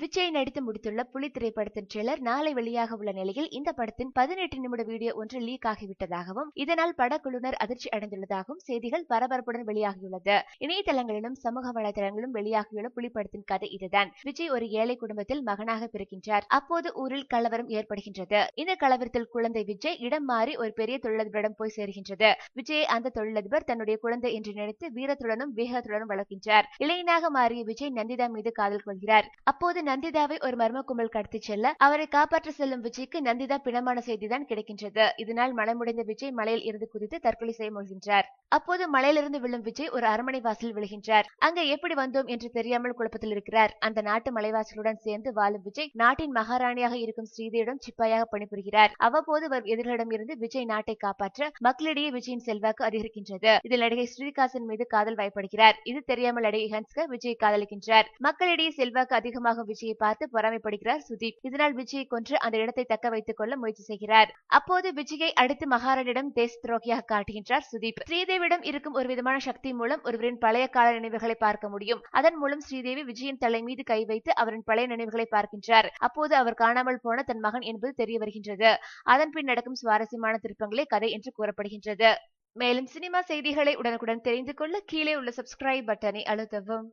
விஜய் நடித்து முடித்துள்ள புலி திரைப்படத்தின் ட்ரெய்லர் நாளை வெளியாக உள்ள நிலையில் இந்த படத்தின் பதினெட்டு நிமிட வீடியோ ஒன்று லீக் ஆகிவிட்டதாகவும் இதனால் படக்குழுவினர் அதிர்ச்சி அடைந்துள்ளதாகவும் செய்திகள் பரபரப்புடன் வெளியாகியுள்ளது. இணையதளங்களிலும் சமூக வலைதளங்களிலும் வெளியாகியுள்ள புலி படத்தின் கதை இதுதான். விஜய் ஒரு ஏழை குடும்பத்தில் மகனாக பிறக்கின்றார். அப்போது ஊரில் கலவரம் ஏற்படுகின்றது. இந்த கலவரத்தில் குழந்தை விஜய் இடம் மாறி ஒரு பெரிய தொழிலதிபரிடம் போய் சேர்கின்றது. விஜய் அந்த தொழிலதிபர் தன்னுடைய குழந்தை என்று நினைத்து வீரத்துடனும் வேகத்துடனும் வளர்க்கின்றார். இளைஞனாக மாறிய விஜய் நந்திதா மீது காதல் கொள்கிறார். அப்போது நந்திதாவை ஒரு மர்ம கும்பல் கடத்தி செல்ல அவரை காப்பாற்ற செல்லும் விஜய்க்கு நந்திதா பிணமான செய்திதான் கிடைக்கின்றது. இதனால் மனமுடைந்த விஜய் மலையில் இருந்து குதித்து தற்கொலை செய்ய முயல்கின்றார். அப்போது மலையிலிருந்து விழும் விஜய் ஒரு அரண்மனை வாசல் விழுகின்றார். அங்க எப்படி வந்தோம் என்று தெரியாமல் குழப்பத்தில் இருக்கிறார். அந்த நாட்டு மலைவாசலுடன் சேர்ந்து வாழும் விஜய் நாட்டின் மகாராணியாக இருக்கும் ஸ்ரீதேவிடம் சிப்பாயாக பணிபுரிகிறார். அவ்வப்போது வரும் எதிரிகளிடம் இருந்து விஜய் நாட்டை காப்பாற்ற மக்களிடையே விஜயின் செல்வாக்கு அதிகரிக்கின்றது. இதில் நடிகை ஸ்ரீகாசன் மீது காதல் வாய்ப்படுகிறார். இது தெரியாமல் நடிகை ஹன்ஸ்கர் விஜய் காதலிக்கின்றார். மக்களிடையே செல்வாக்கு அதிகமாகும் விஜயை பார்த்து பொறாமைப்படுகிறார் சுதீப். இதனால் விஜயை கொன்று அந்த இடத்தை தக்க வைத்துக் கொள்ள முயற்சி செய்கிறார். அப்போது விஜயை அடுத்து மகாராணியிடம் தேச துரோகியாக காட்டுகின்றார் சுதீப். ஸ்ரீதேவிடம் இருக்கும் ஒரு விதமான சக்தி மூலம் ஒருவரின் பழைய கால நினைவுகளை பார்க்க முடியும். அதன் மூலம் ஸ்ரீதேவி விஜயின் தலை மீது கை வைத்து அவரின் பழைய நினைவுகளை பார்க்கின்றார். அப்போது அவர் காணாமல் போன தன் மகன் என்பது தெரிய வருகின்றது. அதன் பின் நடக்கும் சுவாரஸ்யமான திருப்பங்களே கதை என்று கூறப்படுகின்றது. மேலும் சினிமா செய்திகளை உடனுக்குடன் தெரிந்து கொள்ள கீழே உள்ள சப்ஸ்கிரைப் பட்டனை அழுத்தவும்.